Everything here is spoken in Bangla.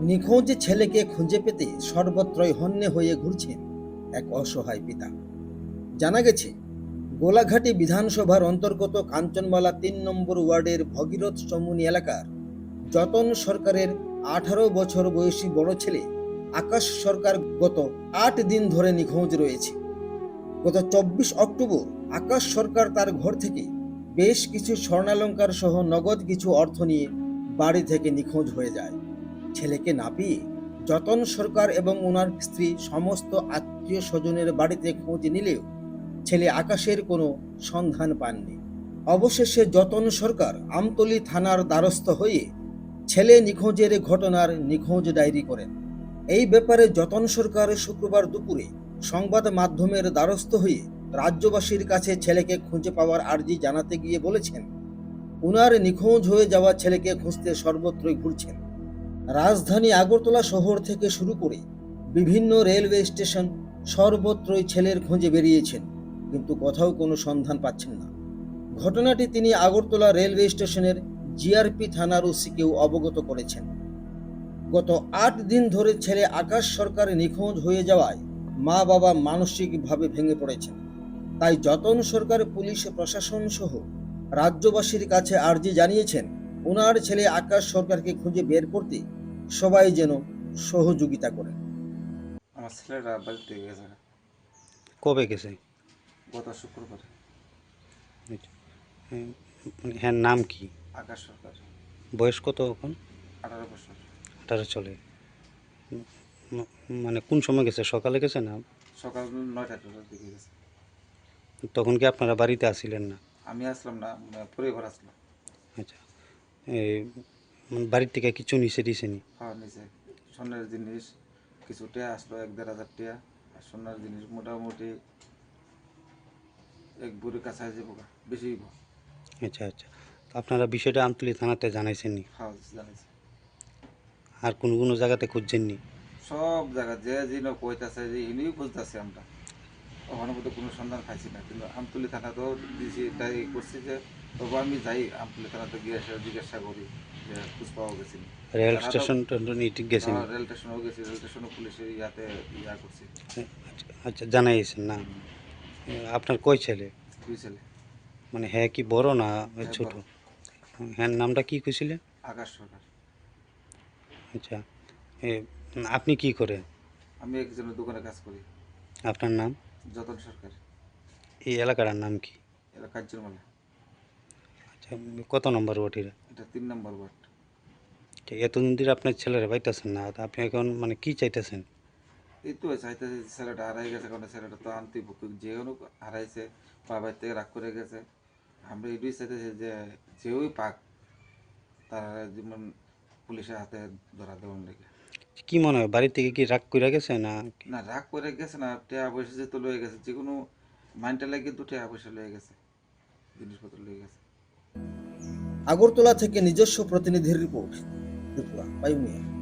নিখোঁজ ছেলেকে খুঁজে পেতে সর্বত্রই হন্যে হয়ে ঘুরছেন এক অসহায় পিতা। জানা গেছে, গোলাঘাটি বিধানসভার অন্তর্গত কাঞ্চনমালা তিন নম্বর ওয়ার্ডের ভগীরথ চমুনি এলাকার যতন সরকারের আঠারো বছর বয়সী বড় ছেলে আকাশ সরকার গত আট দিন ধরে নিখোঁজ রয়েছে। গত চব্বিশ অক্টোবর আকাশ সরকার তার ঘর থেকে বেশ কিছু স্বর্ণালঙ্কার সহ নগদ কিছু অর্থ নিয়ে বাড়ি থেকে নিখোঁজ হয়ে যায়। ছেলেকে না পেয়ে যতন সরকার এবং ওনার স্ত্রী সমস্ত আত্মীয় স্বজনের বাড়িতে খোঁজ নিলেও ছেলে আকাশের কোনো সন্ধান পাননি। অবশেষে যতন সরকার আমতলী থানার দ্বারস্থ হয়ে ছেলে নিখোঁজের ঘটনার নিখোঁজ ডায়েরি করেন। এই ব্যাপারে যতন সরকার শুক্রবার দুপুরে সংবাদ মাধ্যমের দ্বারস্থ হয়ে রাজ্যবাসীর কাছে ছেলেকে খুঁজে পাওয়ার আর্জি জানাতে গিয়ে বলেছেন, উনার নিখোঁজ হয়ে যাওয়া ছেলেকে খুঁজতে সর্বত্রই ঘুরছেন। রাজধানী আগরতলা শহর থেকে শুরু করে বিভিন্ন রেলওয়ে স্টেশন সর্বত্রই ছেলের খোঁজে বেরিয়েছেন, কিন্তু কোথাও কোনো সন্ধান পাচ্ছেন না। ঘটনাটি তিনি আগরতলা রেলওয়ে স্টেশনের জিআরপি থানার ওসিকেও অবগত করেছেন। গত আট দিন ধরে ছেলে আকাশ সরকার নিখোঁজ হয়ে যাওয়ায় মা বাবা মানসিকভাবে ভেঙে পড়েছেন। তাই যতন সরকার, পুলিশ, প্রশাসন সহ রাজ্যবাসীর কাছে আর্জি জানিয়েছেন, ওনার ছেলে আকাশ সরকারকে খুঁজে বের করতে সবাই যেন সহযোগিতা করে। আমার ছেলেরা বাড়ি থেকে গেছে। কবে গেছে? গত শুক্রবার। হ্যাঁ নাম কি? আকাশ সরকার। বয়স কত এখন? আঠারো বছর। আঠারো চলে। মানে কোন সময় গেছে? সকালে গেছে না? সকাল নয়টা দিকে গেছে। তখন কি আপনারা বাড়িতে আসিলেন না? আমি আসলাম না মানে পরিবার আসলাম আচ্ছা। এই বাড়ির থেকে কিছু নিচে দিছে নি। খাওয়ার নিচে সোনার জিনিস কিছু টিয়া আসলো এক দেড় হাজার টিয়া। আর সোনার জিনিস মোটামুটি এক বুড়ি কাছাকাছি পোকা বেশি আচ্ছা আচ্ছা। তো আপনারা বিষয়টা আমতলি থানাতে জানাইছেন নি? খাওয়া জানিস আর কোনো কোনো জায়গাতে খুঁজছেন নি? সব জায়গা যে যিনি কইতাছে যে ইনিও খুঁজতেছে আমরা। ওখানে মধ্যে কোনো সন্ধান পাইছি না কিন্তু আমতলি থানা তো দিয়েছি তাই করছি যে তবু আমি যাই আমতলি থানাতে গিয়ে জিজ্ঞাসা করি। রেল স্টেশন টেশন ঠিক গেছেন? হ্যাঁ, রেল স্টেশনেও গেছি রেল স্টেশনে পুলিশের ইয়াতে ইয়া করছি। আচ্ছা জানাইছেন না? আপনার কই ছেলে? দুই ছেলে। মানে হ্যাঁ কি বড় না হ্যাঁ, ছোট। হ্যাঁ নামটা কি কইছিলেন? আকাশ সরকার। আচ্ছা আপনি কি করেন? আমি একজনের দোকানে কাজ করি। আপনার নাম? যতন সরকার। এই এলাকাটার নাম কি? এটা কার্যমালা আচ্ছা কত নম্বর ওটির এটা তিন নম্বর ওয়ার্ড। এতদিন ধরে আপনার ছেলেরা পাইতেছেন না তা আপনি এখন মানে কি চাইতেছেন? এই তো চাইতেছে ছেলেটা হারাই গেছে কারণ ছেলেটা তো আনতে যে কোনো হারাইছে বাবার থেকে রাগ করে গেছে। আমরা এটাই চাইতেছি যে যেই পাক তারা যেমন পুলিশের হাতে ধরা দেওয়ার লেগে কি মনে হয় বাড়ি থেকে কি রাগ করে গেছে না না রাগ করে গেছে না টাকা পয়সা যে তো লয়ে গেছে যে কোনো মাইন্ডটা লাগে তো টাকা পয়সা লয়ে গেছে জিনিসপত্র লয়ে গেছে। আগরতলা থেকে নিজস্ব প্রতিনিধির রিপোর্ট। 对吧？还有你。